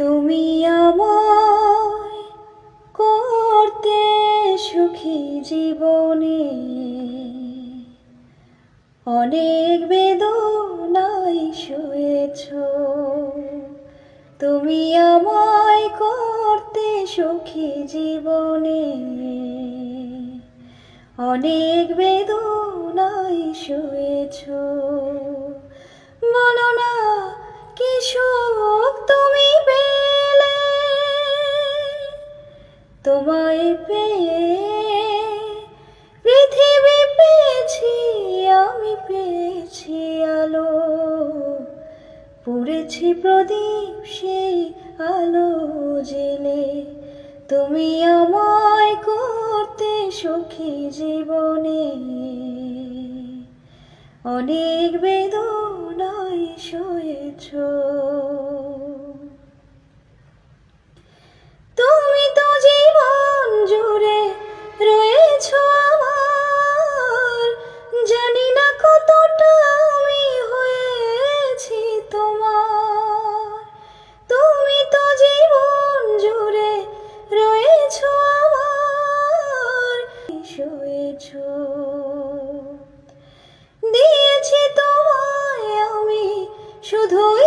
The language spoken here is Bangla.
তুমি আমায় করতে সুখী জীবনে। অনেক বেদনাই শুয়েছ। তুমি আমায় করতে সুখী জীবনে। অনেক বেদনাই তোমায় পেয়ে পৃথিবী পেয়েছি, আমি পেয়েছি আলো। পুড়েছি প্রদীপ সেই আলো জেলে। তুমি আমায় করতে সুখী জীবনে। অনেক বেদনায় সয়েছ শুধু